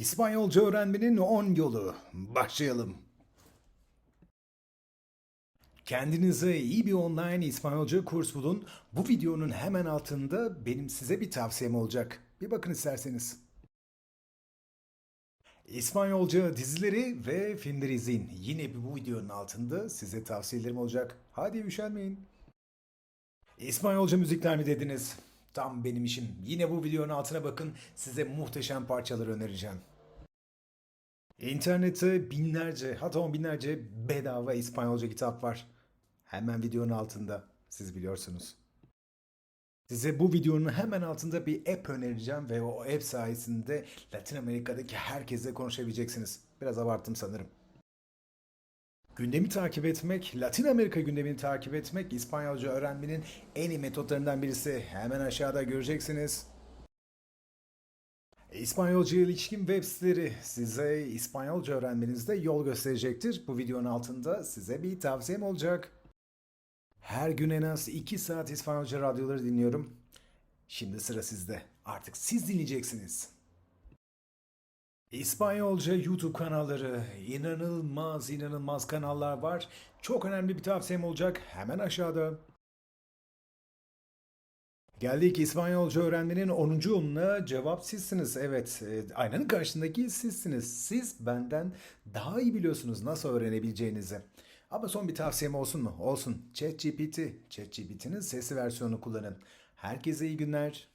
İspanyolca öğrenmenin 10 yolu. Başlayalım. Kendinize iyi bir online İspanyolca kurs bulun. Bu videonun hemen altında benim size bir tavsiyem olacak. Bir bakın isterseniz. İspanyolca dizileri ve filmleri izleyin. Yine bu videonun altında size tavsiyelerim olacak. Hadi üşenmeyin. İspanyolca müzikler mi dediniz? Tam benim işim. Yine bu videonun altına bakın. Size muhteşem parçalar önereceğim. İnternette binlerce hatta on binlerce bedava İspanyolca kitap var. Hemen videonun altında. Siz biliyorsunuz. Size bu videonun hemen altında bir app önereceğim ve o app sayesinde Latin Amerika'daki herkesle konuşabileceksiniz. Biraz abarttım sanırım. Gündemi takip etmek, Latin Amerika gündemini takip etmek İspanyolca öğrenmenin en iyi metotlarından birisi. Hemen aşağıda göreceksiniz. İspanyolca ilişkin web siteleri size İspanyolca öğrenmenizde yol gösterecektir. Bu videonun altında size bir tavsiyem olacak. Her gün en az 2 saat İspanyolca radyoları dinliyorum. Şimdi sıra sizde. Artık siz dinleyeceksiniz. İspanyolca YouTube kanalları, inanılmaz inanılmaz kanallar var. Çok önemli bir tavsiyem olacak. Hemen aşağıda. Geldik İspanyolca öğrenmenin 10. yoluna cevap sizsiniz. Evet, e, aynanın karşısındaki sizsiniz. Siz benden daha iyi biliyorsunuz nasıl öğrenebileceğinizi. Ama son bir tavsiyem olsun mu? Olsun. ChatGPT. ChatGPT'nin sesli versiyonunu kullanın. Herkese iyi günler.